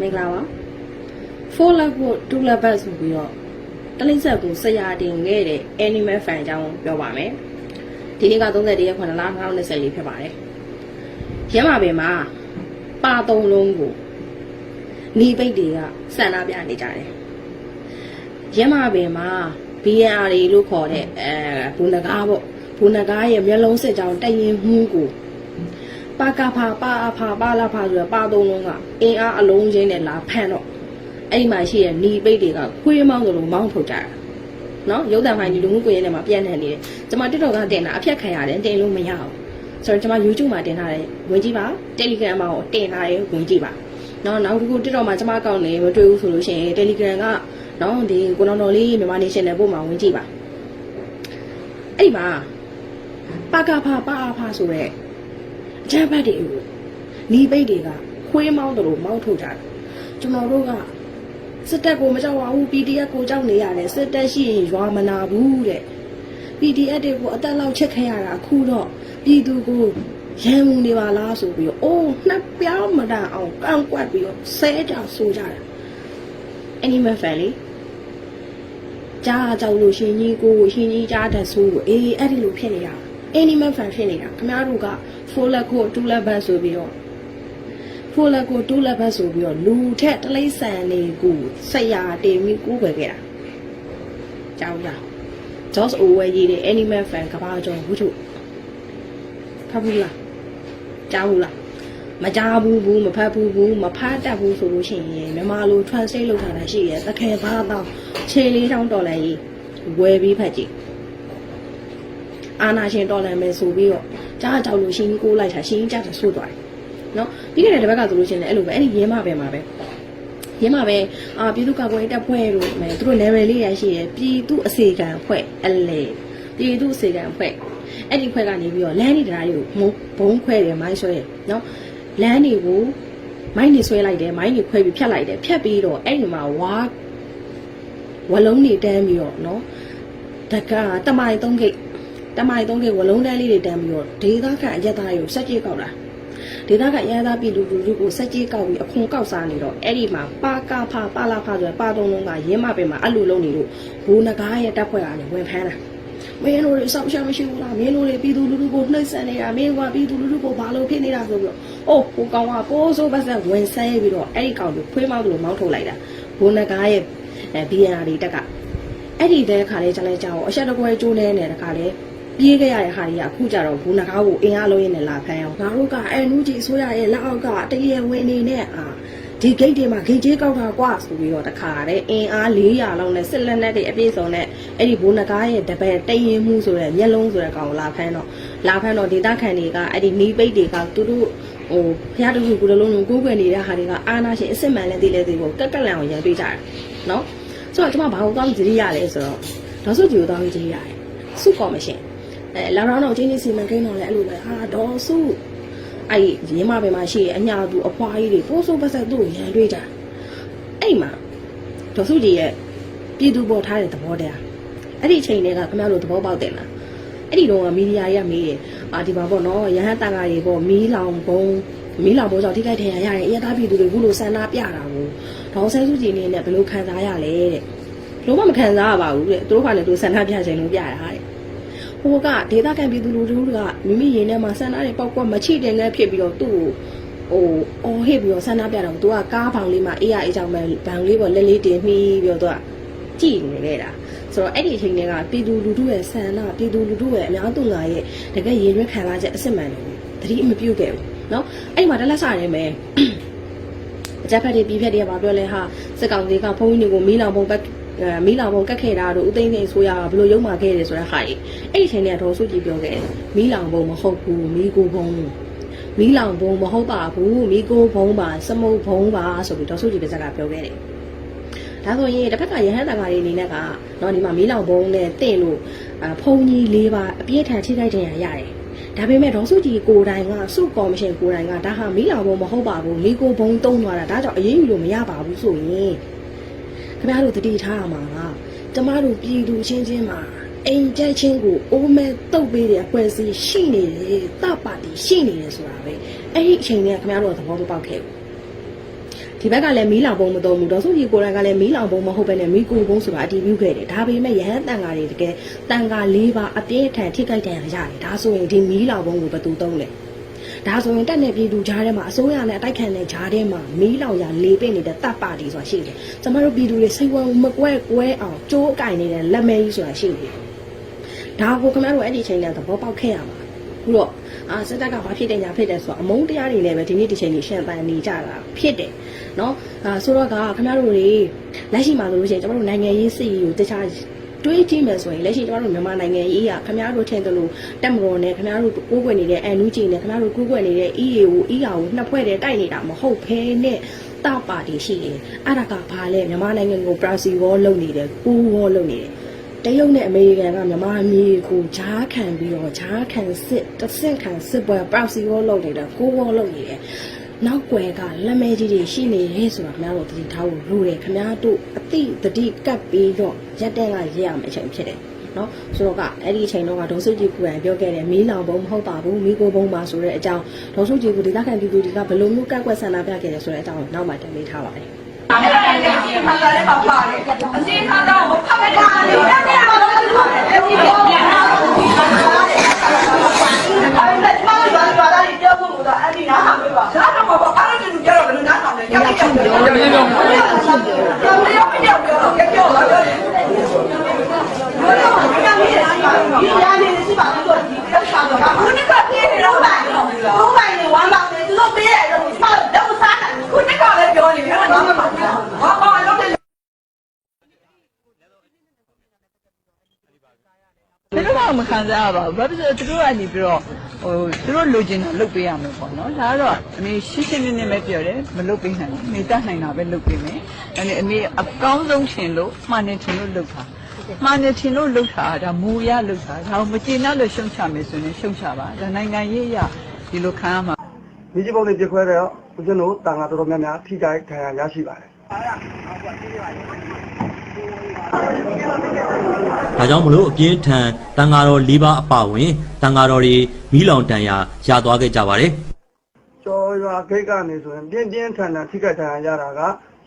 မင်္ဂလာပါ4 love ကို2 love ဆိုပြီးတော့တလိမ့်ဆက်ကိုဆရာတင်ခဲ့တဲ့ animal fan အကြောင်းပြောပါမယ်ဒီနေ့က31ရက်9လ2024ဖြစ်ပါတယ်ရမ်းပါပင်မှာပါသုံးလုံးကိုနီးပိတ်တွေကဆန္ဒပြနေကြတယ်ရမ်းပါပင်မှာ BNR တွေလို့ခေါ်တဲ့အဲဘူနဂါပေါ့ဘူနဂါရဲ့မျက်လုံးစစ်ကြောင်တိုက်ရင်မှုကို ပါကဖာပါအဖာပါလာဖာဆိုတော့ပါသုံးလုံးကအင်းအားအလုံးချင်းနဲ့လာဖမ်းတော့အဲ့ဒီမှာရှိတဲ့နီပိတ်တွေကခွေးမောင်းသလိုမောင်းထုတ်ကြတာနော်ရုပ်တံဖိုင်ဒီလူမှုကွန်ရက်ထဲမှာပြန့်နှံ့နေတယ်ကျွန်မ TikTok ကတင်တာအဖြတ်ခံရတယ်တင်လို့မရအောင်ဆိုတော့ကျွန်မ YouTube မှာတင်ထားတယ်ဝင်ကြည့်ပါ Telegram မှာကိုတင်ထားတယ်ဝင်ကြည့်ပါနော်နောက်တစ်ခု TikTok မှာကျွန်မအကောင့်နေမတွေ့ဘူးဆိုလို့ရှိရင် Telegram ကနော်ဒီကိုတော်တော်လေးမြန်မာ nation နဲ့ပို့မှာဝင်ကြည့်ပါအဲ့ဒီမှာပါကဖာပါအဖာဆိုတဲ့ အချမ်းဘတ်တွေကိုနီးပိတ်တွေကခွေးမောင်းတယ်လို့မောင်းထုတ်ကြတယ်ကျွန်တော်တို့ကစစ်တပ်ကိုမကြောက်ပါဘူး PDF ကိုကြောက်နေရတယ်စစ်တပ်ရှိရင်ရွာမနာဘူးတဲ့ PDF တွေကိုအသက်လောက်ချက်ခဲ့ရတာအခုတော့ပြည်သူကိုရန်မှုနေပါလားဆိုပြီးတော့အိုးနှစ်ပြောင်းမတန်အောင်ကန့်ကွက်ပြီးတော့ဆဲကြဆိုကြတယ် Animal Family ကြားကြောက်လို့ရှင်ကြီးကိုရှင်ကြီးကြားတဲ့ဆိုးကိုအေးအဲ့ဒီလိုဖြစ်နေတာ Animal Fan ဖြစ်နေတာခင်ဗျားတို့က full leg ကို2 leg back ဆိုပြီးတော့ full leg ကို2 leg back ဆိုပြီးတော့လူထက်တလိษံတွေကိုဆရာတင်ပြီးကိုးကွယ်ခဲ့တာကြောက်ကြ George Orwell ရေးတဲ့ Animal Fan ကဘာကျော်ဝုထုဖတ်ဘူးလားကြားဘူးလားမကြားဘူးဘူးမဖတ်ဘူးဘူးမဖတ်တတ်ဘူးဆိုလို့ရှိရင်မြန်မာလို translate လုပ်ထားတာရှိရဲ့တခဲဘာတော့ခြေလေးတောင်းတော်လည်းရေးဝယ်ပြီးဖတ်ကြည့် အာနာရှင်တော်လည်းမယ်ဆိုပြီးတော့ကြားကြောက်လို့ရှင်းကိုလိုက်တာရှင်းကြတာဆိုးသွားတယ်နော်ပြီးခဲ့တဲ့တစ်ပတ်ကဆိုလို့ရှိရင်လည်းအဲ့လိုပဲအဲ့ဒီရဲမပဲမှာပဲရင်းမှာပဲအာပြည်သူ့ကာကွယ်ရေးတပ်ဖွဲ့တို့မယ်သူတို့ level လေးရရှိရယ်ပြည်သူ့အစီကံဖွဲ့အလေပြည်သူ့အစီကံဖွဲ့အဲ့ဒီဖွဲ့ကနေပြီးတော့လမ်းနေတရားတွေကိုဘုံခွဲတယ်မိုင်းဆွဲတယ်နော်လမ်းတွေကိုမိုင်းနေဆွဲလိုက်တယ်မိုင်းတွေခွဲပြီးဖြတ်လိုက်တယ်ဖြတ်ပြီးတော့အဲ့ဒီမှာဝါဝလုံးတွေတန်းပြီးတော့နော်တကတမိုင်သုံးခိတ် တမိုင်သုံးခိတ်ဝလုံးတန်းလေးတွေတန်းပြီးတော့ဒေသခံအရက်သားတွေကိုစက်ကြီးကောက်တာဒေသကရန်သားပြည်လူလူကိုစက်ကြီးကောက်ပြီးအခွန်ကောက်စားနေတော့အဲ့ဒီမှာပါကဖာပါလာဖာဆိုပါသုံးလုံးကရင်းမပင်မှာအဲ့လိုလုံးနေလို့ဘူနဂါရဲ့တပ်ဖွဲ့ကနေဝင်ဖမ်းတာမင်းတို့တွေစောက်ရှာမရှိဘူးလားမင်းတို့တွေပြည်သူလူထုကိုနှိမ့်ဆက်နေတာမင်းကပြည်သူလူထုကိုဘာလို့ဖြစ်နေတာဆိုပြီးတော့အိုးဟိုကောင်ကကိုးစိုးပတ်ဆက်ဝင်ဆဲပြီးတော့အဲ့ဒီကောင်ကိုဖွေးမောင်းလို့မောင်းထုတ်လိုက်တာဘူနဂါရဲ့အဲ BNR တွေတက်ကအဲ့ဒီတဲ့ခါလေးကျလဲကြောက်အဆက်တကွဲကျိုးနေနေတဲ့ခါလေး ပြေးခဲ့ရတဲ့ဟာတွေကအခုကြတော့ဘူနဂါကိုအင်အားလုံးရင်းနဲ့လာဖမ်းအောင်ငါတို့ကအန်နူဂျီအစိုးရရဲ့လက်အောက်ကတရေဝင်အနေနဲ့အာဒီဂိတ်တွေမှာဂိတ်ကြီးကောက်တာကွာဆိုပြီးတော့တခါတဲ့အင်အား400လောက်နဲ့စစ်လက်နက်တွေအပြည့်စုံနဲ့အဲ့ဒီဘူနဂါရဲ့တပည့်တရင်မှုဆိုတဲ့မျက်လုံးဆိုတဲ့ကောင်ကိုလာဖမ်းတော့လာဖမ်းတော့ဒေသခံတွေကအဲ့ဒီနီးပိတ်တွေကသူတို့ဟိုဖျားတူကူလုံးလုံးကိုးကွယ်နေတဲ့ဟာတွေကအာနာရှင်အစ်စ်မှန်လဲသိလဲသိဖို့ကက်ကက်လန်ကိုရန်ပေးကြတယ်နော်ဆိုတော့ကျွန်မဘာလို့တောင်းကြည့်ရလဲဆိုတော့ဒေါ်စုကြည်ကိုတောင်းကြည့်ရတယ်စုကော်မရှင် အဲလောင်လောင်တော့ချင်းချင်းစီမံကိန်းတော့လည်းအဲ့လိုပဲဟာဒေါ်စုအဲ့ရင်းမပဲမှာရှိရဲ့အညာသူအဖွားကြီးတွေပိုးဆိုးပတ်ဆက်သူ့ကိုရန်တွေးကြအဲ့မှာဒေါ်စုကြည်ရဲ့ပြည်သူပေါ်ထားတဲ့သဘောတရားအဲ့ဒီအချိန်တွေကခင်ဗျားတို့သဘောပေါက်တယ်လားအဲ့ဒီတော့မီဒီယာကြီးကမေးတယ်အာဒီမှာပေါ့နော်ရဟန်းတန်ခါတွေပေါ့မီးလောင်ဘုံမီးလောင်ဘုံကြောင့်ထိခိုက်ထင်ရရတဲ့အရသားပြည်သူတွေခုလိုဆန္ဒပြတာကိုဒေါ်ဆဲစုကြည်နေနဲ့ဘယ်လိုခံစားရလဲတဲ့လုံးဝမခံစားရပါဘူးတဲ့သူတို့ကလည်းသူဆန္ဒပြခြင်းလို့ပြတာတဲ့ ဟိုကဒေသခံပြည်သူလူထုကမိမိရင်ထဲမှာဆန္ဒတွေပေါက်ကွက်မချိတဲ့ငယ်ဖြစ်ပြီးတော့သူ့ကိုဟိုအော်ဟစ်ပြီးတော့ဆန္ဒပြတော့သူကကားဘောင်လေးမှာအေးရအေးကြောင်ပဲဘောင်လေးပေါ်လက်လေးတင်ပြီးပြီးတော့သူကကြည်နေခဲ့တာဆိုတော့အဲ့ဒီအချိန်တွေကပြည်သူလူထုရဲ့ဆန္ဒပြည်သူလူထုရဲ့အများသူငါရဲ့တကယ်ရင်ရွက်ခံလာချက်အစ်စ်မှန်တယ်တတိမပြုတ်ခဲ့ဘူးเนาะအဲ့ဒီမှာတက်လက်စားရဲမယ်အကြက်ဖက်တွေပြီးဖက်တွေကပြောလဲဟာစက်ကောင်တွေကဘုန်းကြီးတွေကိုမီးလောင်ပုံပတ်အဲ မီးလောင်ပုံကတ်ခဲ့တာတို့ဥသိမ်းသိမ်းဆိုရဘလို့ရုံမာခဲ့တယ်ဆိုတဲ့ဟာကြီးအဲ့ဒီအချိန်တွေကဒေါ်စုကြည်ပြောခဲ့တယ်မီးလောင်ပုံမဟုတ်ဘူးမီးကိုဘုံမီးလောင်ပုံမဟုတ်ပါဘူးမီးကိုဘုံပါစမုတ်ဘုံပါဆိုပြီးဒေါ်စုကြည်ပါဇက်ကပြောခဲ့တယ်ဒါဆိုရင်တစ်ဖက်ကရဟန်းတန်ဃာတွေအနေနဲ့ကတော့ဒီမှာမီးလောင်ဘုံနဲ့တင့်လို့အဖုံကြီး၄ပါးအပြည့်ထန်ထိခိုက်တင်ရရတယ်ဒါပေမဲ့ဒေါ်စုကြည်ကိုယ်တိုင်ကစုကော်မရှင်ကိုယ်တိုင်ကဒါဟာမီးလောင်ဘုံမဟုတ်ပါဘူးမီးကိုဘုံတုံးသွားတာဒါကြောင့်အရေးယူလို့မရပါဘူးဆိုရင် ခင်ဗျားတို့တတိထားရမှာကကျမတို့ပြည်သူချင်းချင်းမှာအိမ်ကြိုက်ချင်းကိုအိုးမဲ့တုတ်ပေးတဲ့အဖွဲ့အစည်းရှိနေတယ်တပါတီရှိနေတယ်ဆိုတာပဲအဲ့ဒီအချိန်ကခင်ဗျားတို့ကသဘောမပေါက်ခဲ့ဘူးဒီဘက်ကလည်းမီးလောင်ပုံမသုံးဘူးဒေါ်စုကြီးကိုယ်တိုင်ကလည်းမီးလောင်ပုံမဟုတ်ဘဲနဲ့မီးကိုပုံဆိုတာအတီးပြုခဲ့တယ်ဒါပေမဲ့ရဟန်းတန်ဃာတွေတကယ်တန်ဃာ၄ပါးအပြည့်အထန်ထိခိုက်တယ်ရတယ်ဒါဆိုရင်ဒီမီးလောင်ပုံကိုဘယ်သူသုံးလဲ ဒါဆိုရင်တက်နေပြည်သူကြားထဲမှာအစိုးရနဲ့အတိုက်ခံတဲ့ကြားထဲမှာမီးလောင်ရလေးပင့်နေတဲ့တပ်ပါတီဆိုတာရှိတယ်ကျမတို့ပြည်သူတွေစိတ်ဝင်မကွဲကွဲအောင်ကြိုးအကင်နေတဲ့လက်မဲကြီးဆိုတာရှိတယ်ဒါကိုခင်ဗျားတို့အဲ့ဒီချိန်ကသဘောပေါက်ခဲ့ရမှာခုတော့အာစက်တက်ကဘာဖြစ်တယ်ညာဖြစ်တယ်ဆိုတော့အမုန်းတရားတွေနဲ့ပဲဒီနေ့ဒီချိန်ကြီးရှင်းပန်နေကြတာဖြစ်တယ်နော်အာဆိုတော့ကခင်ဗျားတို့တွေလက်ရှိမှာဆိုလို့ရှိရင်ကျမတို့နိုင်ငံရေးစစ်ရေးကိုတခြား တွေးကြည့်မယ်ဆိုရင်လက်ရှိကျမတို့မြန်မာနိုင်ငံရေးကခင်ဗျားတို့ထင်တယ်လို့တက်မတော်နဲ့ခင်ဗျားတို့ကိုးကွယ်နေတဲ့အန်နူဂျီနဲ့ခင်ဗျားတို့ကိုးကွယ်နေတဲ့ EAO EAO နှစ်ဖွဲ့တည်းတိုက်နေတာမဟုတ်ဘဲနဲ့တာပါတီရှိတယ်အဲ့ဒါကဘာလဲမြန်မာနိုင်ငံကိုပရာစီဝေါ်လုပ်နေတယ်ပူဝေါ်လုပ်နေတယ်တရုတ်နဲ့အမေရိကန်ကမြန်မာမျိုးကိုဂျားခံပြီးတော့ဂျားခံစစ်တစ်ဆင့်ခံစစ်ပွဲပရောက်စီဝေါ်လုပ်နေတာကိုဝေါ်လုပ်နေတယ် နောက်ွယ်ကလက်မဲကြီးတွေရှိနေရဲဆိုတာခင်ဗျားတို့သတိထားဖို့လိုတယ်ခင်ဗျားတို့အတိတတိကပ်ပြီးတော့ရက်တဲ့ကရက်ရမယ့်အချိန်ဖြစ်တယ်နော်ဆိုတော့ကအဲ့ဒီအချိန်တော့ကဒေါ်စုကြည်ကိုယ်တိုင်ပြောခဲ့တယ်မီးလောင်ဘုံမဟုတ်ပါဘူးမီးကိုဘုံပါဆိုတဲ့အကြောင်းဒေါ်စုကြည်ကဒေသခံပြည်သူတွေကဘယ်လိုမျိုးကန့်ကွက်ဆန္ဒပြခဲ့တယ်ဆိုတဲ့အကြောင်းကိုနောက်မှတင်ပြထားပါတယ်အဲ့ဒါလည်းအချင်းခါလာလည်းပါပါတယ်အချင်းခါတော့ဖတ်တာလ မခံစားရပါဘူးဘာဖြစ်လို့သူတို့ကနေပြီးတော့ဟိုသူတို့လိုချင်တာလုပ်ပေးရမယ်ပေါ့နော်ဒါကတော့အမေရှင်းရှင်းလင်းလင်းပဲပြောတယ်မလုပ်ပေးနိုင်ဘူးနေတတ်နိုင်တာပဲလုပ်ပေးမယ်ဒါနဲ့အမေအကောင်းဆုံးရှင်လို့မှန်နေချင်လို့လုပ်တာမှန်နေချင်လို့လုပ်တာဒါမူရလုပ်တာဒါကိုမကျေနပ်လို့ရှုံချမယ်ဆိုရင်ရှုံချပါဒါနိုင်ငံရေးအရဒီလိုခံရမှာမိကြီးပုံတွေပြခွဲတဲ့ဦးဇင်းတို့တန်ခါတော်တော်များများထိကြိုက်ခံရရရှိပါတယ် ဒါကြောင့်မလို့အပြင်းထန်တန်ဃာတော်၄ပါးအပါအဝင်တန်ဃာတော်တွေမိလောင်တန်ရာရသွားခဲ့ကြပါတယ်ကျော်ရွာခိတ်ကနေဆိုရင်ပြင်းပြင်းထန်ထန်ထိကြိုက်ခံရတာက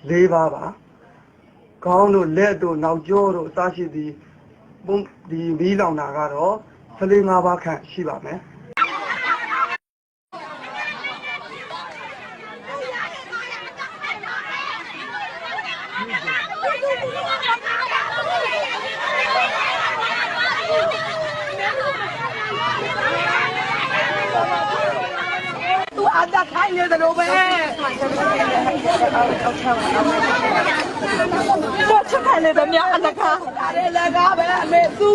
၄ပါးပါခေါင်းတို့လက်တို့နောက်ကျောတို့အစရှိသည်ပုံဒီမီးလောင်တာကတော့၁၄ပါးခန့်ရှိပါမယ် အသက်ခိုင်းနေတယ်လို့ပဲတော့ချက်ခိုင်းနေတယ်များအလကားဒါလည်းလကားပဲအမေသူ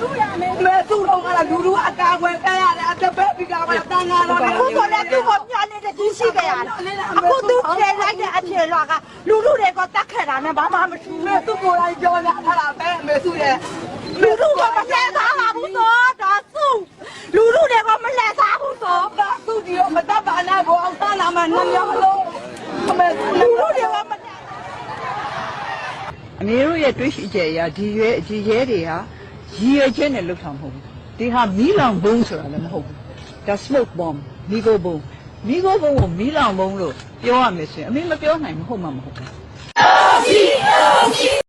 သူရမေမေသူတော့ကလူလူအကာကွယ်ပြရတယ်အတပည့်ပြီးကမှတန်ငါတော့အခုဆိုလည်းသူ့ကိုမျှနေတဲ့သူရှိကြရတယ်အခုသူဖြေလိုက်တဲ့အဖြေလွှာကလူလူတွေကတတ်ခဲ့တာနဲ့ဘာမှမရှိမေသူကိုယ်တိုင်ပြောနေထားတာပဲမေသူရဲ့လူလူကမလဲစားပါဘူးတော့ဒါသူ့လူလူတွေကမလဲစား ဘူးဆိုဘာသူဒီရောမတတ်ပါနဲ့ဘောအောင်သားလာမှနှမျိုးလုံးအမေသူလူလူလူလူတွေတွေကမလဲအမေတို့ရဲ့တွေးရှိချက်အရာဒီရွယ်အကြီးရဲတွေဟာရည်ရွယ်ချက်နဲ့လုပ်တာမဟုတ်ဘူးဒီဟာမီးလောင်ဘုံဆိုတာလည်းမဟုတ်ဘူးဒါ smoke bomb မီးကိုဘုံမီးကိုဘုံကိုမီးလောင်ဘုံလို့ပြောရမယ်ဆိုရင်အမေမပြောနိုင်ဘူးဟုတ်မှမဟုတ်ဘူး